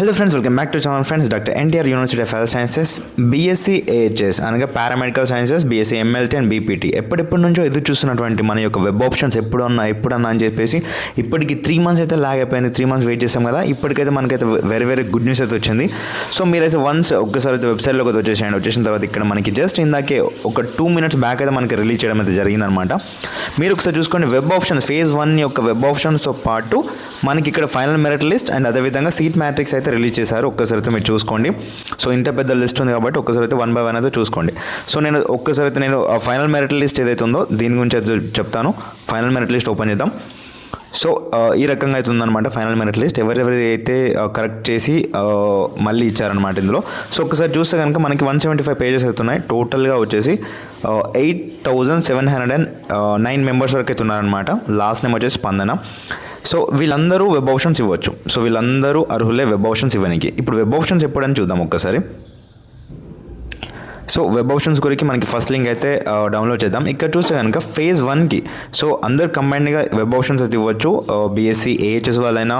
Hello friends welcome back to channel friends doctor NTR university of health sciences BSc AHS అనగా paramedical sciences BSc MLT and BPT ఎప్పటిప్పటి నుంచో ఎదురు చూస్తున్నటువంటి మన యొక్క web options ఎప్పుడు అన్నా ఎప్పుడన్నా అని చెప్పేసి ఇప్పటికి త్రీ మంత్స్ అయితే లాగ్ అయిపోయింది. త్రీ మంత్స్ వెయిట్ చేసాం కదా. ఇప్పటికైతే మనకైతే వెరీ వెరీ గుడ్ న్యూస్ అయితే వచ్చింది. సో మీరైతే వన్స్ ఒక్కసారి అయితే వెబ్సైట్లోకి వచ్చేసేయండి. వచ్చేసిన తర్వాత ఇక్కడ మనకి జస్ట్ ఇందాకే ఒక టూ మినిట్స్ బ్యాక్ అయితే మనకి రిలీజ్ చేయడం అయితే జరిగిందనమాట మీరు ఒకసారి చూసుకోండి వెబ్ ఆప్షన్స్ ఫేజ్ వన్ యొక్క వెబ్ ఆప్షన్స్తో పాటు మనకి ఇక్కడ ఫైనల్ మెరిట్ లిస్ట్ అండ్ అదేవిధంగా సీట్ మ్యాట్రిక్స్ అయితే రిలీజ్ చేశారు. ఒక్కసారి అయితే మీరు చూసుకోండి. సో ఇంత పెద్ద లిస్ట్ ఉంది కాబట్టి ఒక్కసారి అయితే వన్ బై వన్ అయితే చూసుకోండి. సో నేను ఒక్కసారి అయితే నేను ఫైనల్ మెరిట్ లిస్ట్ ఏదైతే ఉందో దీని గురించి అయితే చెప్తాను. ఫైనల్ మెరిట్ లిస్ట్ ఓపెన్ చేద్దాం. సో ఈ రకంగా అయితే ఉందన్నమాట ఫైనల్ మెరిట్ లిస్ట్ ఎవరెవరి అయితే కరెక్ట్ చేసి మళ్ళీ ఇచ్చారనమాట ఇందులో. సో ఒకసారి చూస్తే కనుక మనకి వన్ సెవెంటీ ఫైవ్ పేజెస్ అవుతున్నాయి టోటల్గా వచ్చేసి eight thousand seven hundred and nine members వరకు అయితే ఉన్నారనమాట లాస్ట్ నేమ్ వచ్చేసి స్పందన. సో వీళ్ళందరూ వెబ్ ఆప్షన్స్ ఇవ్వచ్చు. సో వీళ్ళందరూ అర్హులే వెబ్ ఆప్షన్స్ ఇవ్వడానికి. ఇప్పుడు వెబ్ ఆప్షన్స్ ఎప్పుడని చూద్దాం ఒక్కసారి. సో వెబ్ ఆప్షన్స్ గురించి మనకి ఫస్ట్ లింక్ అయితే డౌన్లోడ్ చేద్దాం. ఇక్కడ చూస్తే కనుక ఫేజ్ వన్కి సో అందరు కంబైన్డ్గా వెబ్ ఆప్షన్స్ అయితే ఇవ్వచ్చు. బీఎస్సీ ఏహెచ్ఎస్ వాళ్ళైనా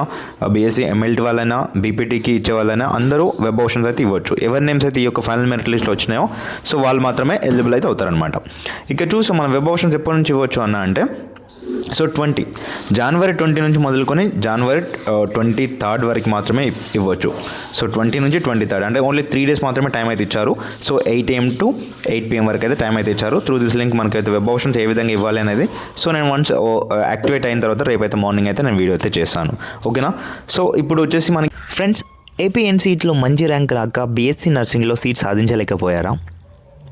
బీఎస్సీ ఎంఎల్టీ వాళ్ళైనా బీపీటీకి ఇచ్చే వాళ్ళైనా అందరూ వెబ్ ఆప్షన్స్ అయితే ఇవ్వచ్చు. ఎవరి నేమ్స్ అయితే ఈ యొక్క ఫైనల్ మెరిట్ లిస్ట్లో వచ్చినాయో సో వాళ్ళు మాత్రమే ఎలిజిబుల్ అయితే అవుతారనమాట ఇక్కడ చూస్తే మనం వెబ్ ఆప్షన్స్ ఎప్పటి నుంచి ఇవ్వచ్చు అన్న అంటే సో ట్వంటీ జనవరి ట్వంటీ నుంచి మొదలుకొని జనవరి ట్వంటీ థర్డ్ వరకు మాత్రమే ఇవ్వచ్చు. సో ట్వంటీ నుంచి ట్వంటీ థర్డ్ అంటే ఓన్లీ త్రీ డేస్ మాత్రమే టైం అయితే ఇచ్చారు. So eight AM to eight PM వరకు అయితే టైం అయితే ఇచ్చారు. త్రూ దిస్ లింక్ మనకైతే వెబ్ ఆప్షన్స్ ఏ విధంగా ఇవ్వాలి అనేది. సో నేను వన్స్ యాక్టివేట్ uh, అయిన తర్వాత రేపైతే మార్నింగ్ అయితే నేను వీడియో అయితే చేస్తాను. ఓకేనా సో ఇప్పుడు వచ్చేసి మనకి ఫ్రెండ్స్ ఏపీఎన్సీట్లో మంచి ర్యాంక్ రాక బీఎస్సీ నర్సింగ్లో సీట్ సాధించలేకపోయారా?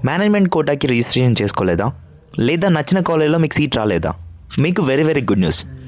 మేనేజ్మెంట్ కోటాకి రిజిస్ట్రేషన్ చేసుకోలేదా? లేదా నచ్చిన కాలేజ్లో మీకు సీట్ రాలేదా? మీకు very very good news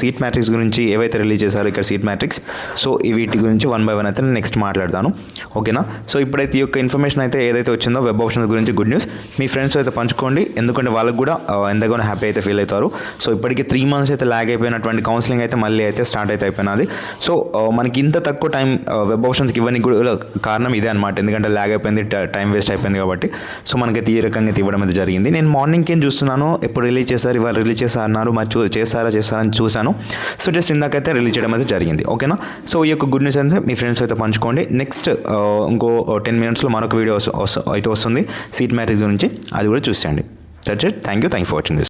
seat matrix గురించి ఏవైతే రిలీజ్ చేశారో ఇక్కడ సీట్ మ్యాట్రిక్స్ సో ఈ వీటి గురించి వన్ బై వన్ అయితే నేను నెక్స్ట్ మాట్లాడతాను. ఓకేనా సో ఇప్పుడైతే ఈ యొక్క ఇన్ఫర్మేషన్ అయితే ఏదైతే వచ్చిందో వెబ్ ఆప్షన్స్ గురించి గుడ్ న్యూస్ మీ ఫ్రెండ్స్ అయితే పంచుకోండి. ఎందుకంటే వాళ్ళకి కూడా ఎంతగానో హ్యాపీ అయితే ఫీల్ అవుతారు. సో ఇప్పటికి త్రీ మంత్స్ అయితే ల్యాగ్ అయిపోయినటువంటి కౌన్సిలింగ్ అయితే మళ్ళీ అయితే స్టార్ట్ అయితే అయిపోయినది. సో మనకి ఇంత తక్కువ టైం వెబ్ ఆప్షన్స్కి ఇవ్వడానికి కూడా కారణం ఇదే అనమాట ఎందుకంటే ల్యాగ్ అయిపోయింది టైం వేస్ట్ అయిపోయింది కాబట్టి. సో మనకైతే ఈ రకంగా అయితే ఇవ్వడం అయితే జరిగింది. నేను మార్నింగ్ ఏం చూస్తున్నాను ఎప్పుడు రిలీజ్ చేశారు ఇవాళ రిలీజ్ చేశారు అన్నారు మరి చూ చేస్తారా చేస్తారని అని చూశాను. సో జస్ట్ ఇందాకైతే రిలీజ్ చేయడం అయితే జరిగింది. ఓకేనా? సో ఈ యొక్క గుడ్ న్యూస్ అయితే మీ ఫ్రెండ్స్ అయితే పంచుకోండి. నెక్స్ట్ ఇంకో టెన్ మినిట్స్లో మరొక వీడియో అయితే వస్తుంది. సీట్ మ్యారేజ్ గురించి. అది కూడా చూసేయండి. That's it thank you thank for watching this